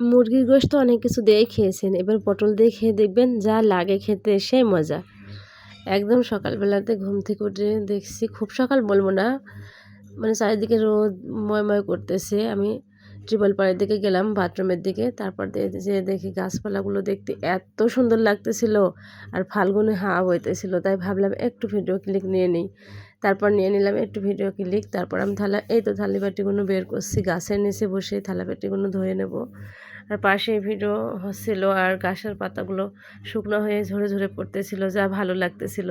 মুরগির গোশত অনেক কিছু দিয়েই খেয়েছেন। এবার পটল দিয়ে খেয়ে দেখবেন যা লাগে খেতে, সেই মজা। একদম সকালবেলাতে ঘুম থেকে উঠে দেখছি, খুব সকাল বলব না মানে চারিদিকে রোদ ময়ময় করতেছে। আমি ট্রিপল পাড়ের দিকে গেলাম, বাথরুমের দিকে। তারপর যে দেখি গাছপালাগুলো দেখতে এত সুন্দর লাগতেছিল, আর ফাল্গুনে হাওয়া বইতেছিল, তাই ভাবলাম একটু ভিডিও ক্লিক নিয়ে নিই। তারপর নিয়ে নিলাম একটু ভিডিও ক্লিক তারপর আমি থালা, এই তো থালি বাটিগুলো বের করছি, গাছের নিচে বসে থালা বাটিগুলো ধুয়ে নেব। আর পাশে ভিডিও হচ্ছিল আর গাছের পাতাগুলো শুকনো হয়ে ঝরে ঝরে পড়তেছিল, যা ভালো লাগতেছিল।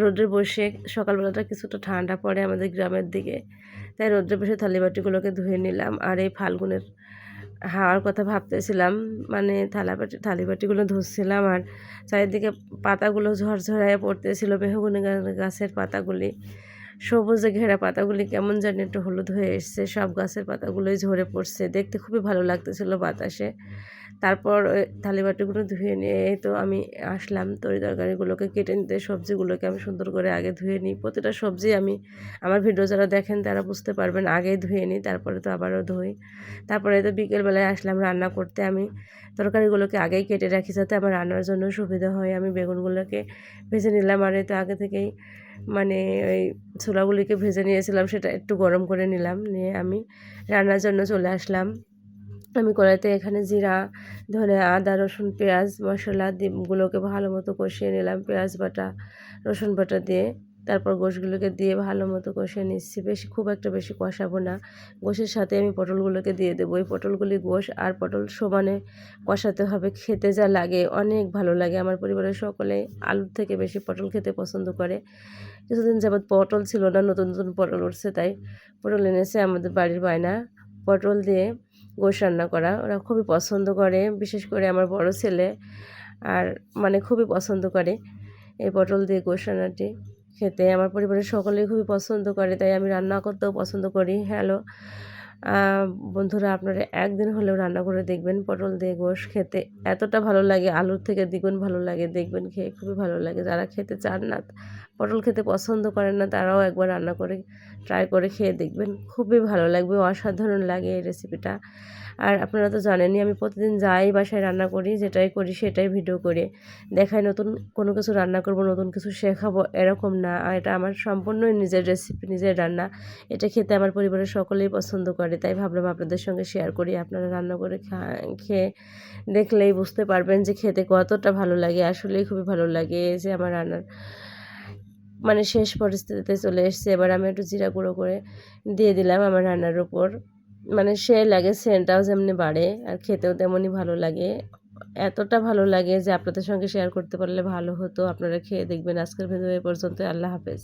রোদ্রে বসে সকালবেলাটা কিছুটা ঠান্ডা পড়ে আমাদের গ্রামের দিকে, তাই রোদ্রে বসে থালিবাটিগুলোকে ধুয়ে নিলাম। আর এই ফাল্গুনের হাওয়ার কথা ভাবতেছিলাম মানে থালাবাটি থালিবাটিগুলো ধুচ্ছিলাম আর চারিদিকে পাতাগুলো ঝরঝরায় পড়তেছিল বেহুগুনি গাছের পাতাগুলি। সবুজে ঘেরা পাতাগুলি কেমন জানি একটু হলুদ হয়ে এসছে সব গাছের পাতাগুলোই ঝরে পড়ছে দেখতে খুবই ভালো লাগতেছিল বাতাসে। তারপর ওই থালিবাটিগুলো ধুয়ে নিয়ে তো আমি আসলাম তরি তরকারিগুলোকে কেটে নিতে সবজিগুলোকে আমি সুন্দর করে আগে ধুয়ে নিই। প্রতিটা সবজি আমি আমার ভিডিও যারা দেখেন তারা বুঝতে পারবেন আগেই ধুয়ে নিই তারপরে তো আবারও ধুই। তারপরে তো বিকেলবেলায় আসলাম রান্না করতে আমি তরকারিগুলোকে আগেই কেটে রাখি যাতে আমার রান্নার জন্য সুবিধা হয় আমি বেগুনগুলোকে ভেজে নিলাম আর তো আগে থেকেই মানে ওই ছোলাগুলিকে ভেজে নিয়েছিলাম, সেটা একটু গরম করে নিলাম, নিয়ে আমি রান্নার জন্য চলে আসলাম। আমি কড়াইতে এখানে জিরা, ধনে, আদা, রসুন, পেঁয়াজ, মশলা গুলোকে ভালো মতো কষিয়ে নিলাম, পেঁয়াজ বাটা, রসুন বাটা দিয়ে। তারপর গোশগুলোকে দিয়ে ভালো মতো কষিয়ে নিচ্ছি। বেশি, খুব একটা বেশি কষাবো না। গোশের সাথে আমি পটলগুলোকে দিয়ে দেবো। এই পটলগুলি গোশ আর পটল সমানে কষাতে হবে। খেতে যা লাগে, অনেক ভালো লাগে। আমার পরিবারের সকলে আলুর থেকে বেশি পটল খেতে পছন্দ করে। কিছুদিন যাবৎ পটল ছিল না, নতুন নতুন পটল উঠছে, তাই পটল এনেছে। আমাদের বাড়ির বায়না, পটল দিয়ে গোশ রান্না করা। ওরা খুবই পছন্দ করে, বিশেষ করে আমার বড় ছেলে। আর মানে খুবই পছন্দ করে এই পটল দিয়ে গোশ রান্নাটি। খেতে। আমার পরিবারের সকলেই খুবই পছন্দ করে, তাই আমি রান্না করতেও পছন্দ করি। হ্যালো বন্ধুরা, আপনারা একদিন হলেও রান্না করে দেখবেন পটল দিয়ে গোশ খেতে। এতটা ভালো লাগে, আলুর থেকে দ্বিগুণ ভালো লাগে দেখবেন, খেয়ে খুবই ভালো লাগে। যারা খেতে চান না পটল খেতে পছন্দ করেন না, তারাও একবার রান্না করে ট্রাই করে খেয়ে দেখবেন। খুবই ভালো লাগবে, অসাধারণ লাগে এই রেসিপিটা আর আপনারা তো জানেনই, আমি প্রতিদিন যাই বাসায় রান্না করি, যেটাই করি সেটাই ভিডিও করে। দেখাই নতুন কোনো কিছু রান্না করব, নতুন কিছু শেখাবো, এরকম না। এটা আমার সম্পূর্ণই নিজের রেসিপি নিজের রান্না। এটা খেতে আমার পরিবারের সকলেই পছন্দ করে, তাই ভাবলাম আপনাদের সঙ্গে শেয়ার করি। আপনারা রান্না করে খেয়ে দেখলেই বুঝতে পারবেন যে খেতে কতটা ভালো লাগে, আসলেই খুবই ভালো লাগে যে আমার রান্নার মানে শেষ পরিস্থিতিতে চলে এসছে। এবার আমি একটু জিরা গুঁড়ো করে দিয়ে দিলাম আমার রান্নার উপর। মানে সে লাগে সেন্টটাও যেমনি বাড়ে আর খেতেও তেমনই ভালো লাগে। এতটা ভালো লাগে যে আপনাদের সঙ্গে শেয়ার করতে পারলে ভালো হতো। আপনারা খেয়ে দেখবেন। আজকের ভিডিও এ পর্যন্ত আল্লাহ হাফেজ।